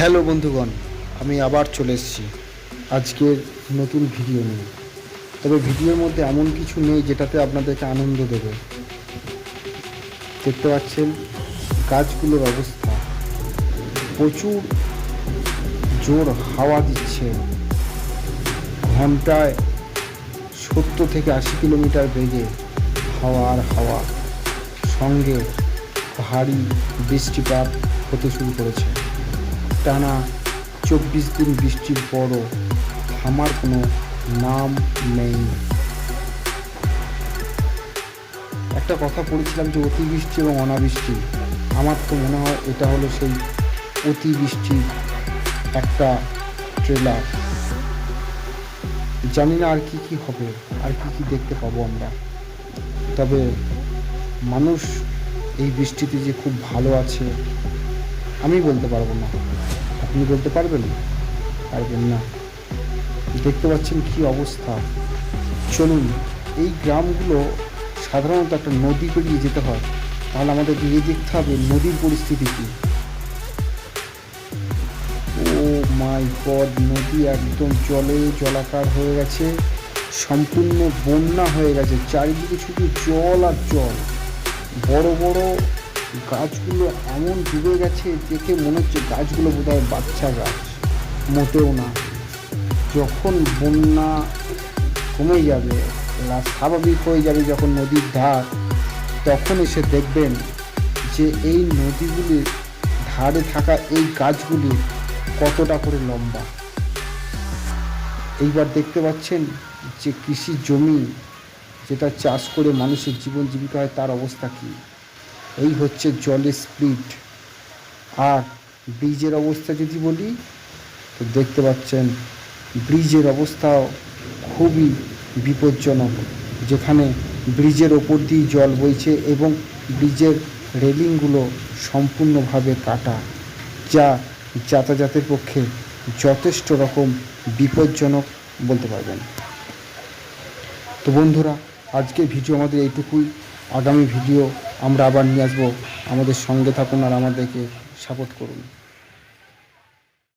Hello বন্ধুগণ, আমি আবার চলে এসেছি। আজকের নতুন ভিডিও নিয়ে। তবে ভিডিওর মধ্যে এমন কিছু নেই যেটাতে আপনাদেরকে আনন্দ দেবে। দেখতে পাচ্ছেন, গাছগুলোর অবস্থা। প্রচুর জোর হাওয়া দিচ্ছে। ঘন্টায় সত্তর থেকে আশি কিলোমিটার বেগে হাওয়া আর হাওয়া সঙ্গে ভারী বৃষ্টিপাত হতে শুরু করেছে। টানা চব্বিশ দিন বৃষ্টির পরও থামার কোনো নাম নেই। একটা কথা পড়েছিলাম যে অতিবৃষ্টি এবং অনাবৃষ্টি, আমার তো মনে হয় এটা হলো সেই অতিবৃষ্টির একটা ট্রেলার জানি না আর কি কি হবে, আর কি কি দেখতে পাবো আমরা। তবে মানুষ এই বৃষ্টিতে যে খুব ভালো আছে, আমি বলতে পারব না। আপনি বলতে পারবেন? পারবেন না। দেখতে পাচ্ছেন কি অবস্থা। চলুন, এই গ্রামগুলো সাধারণত একটা নদী পেরিয়ে যেতে হয়। তাহলে আমাদের গিয়ে দেখতে হবে নদীর পরিস্থিতি কী। ও মাই গড, নদী একদম জলে জলাকার হয়ে গেছে। সম্পূর্ণ বন্যা হয়ে গেছে। চারিদিকে শুধু জল আর জল। বড় বড় গাছগুলো এমন ডুবে গেছে দেখে মনে হচ্ছে গাছগুলো বোধহয় বাচ্চা গাছ। মোটেও না। যখন বন্যা কমে যাবে স্বাভাবিক হয়ে যাবে যখন নদীর ধার, তখন এসে দেখবেন যে এই নদীগুলির ধারে থাকা এই গাছগুলি কতটা করে লম্বা। এইবার দেখতে পাচ্ছেন যে কৃষি জমি যেটা চাষ করে মানুষের জীবন জীবিকা হয়, তার অবস্থা কী? এই হচ্ছে জলের স্পিড আর ব্রিজের অবস্থা যদি বলি, তো দেখতে পাচ্ছেন ব্রিজের অবস্থাও খুবই বিপজ্জনক, যেখানে ব্রিজের ওপর দিয়ে জল বইছে এবং ব্রিজের রেলিংগুলো সম্পূর্ণভাবে কাটা, যা যাতায়াতের পক্ষে যথেষ্ট রকম বিপজ্জনক বলতে পারবেন। তো বন্ধুরা আজকে ভিডিও আমাদের এইটুকুই। আগামী ভিডিও আমরা আবার নিয়ে আসব। আমাদের সঙ্গে থাকুন আর আমাদেরকে সাপোর্ট করুন।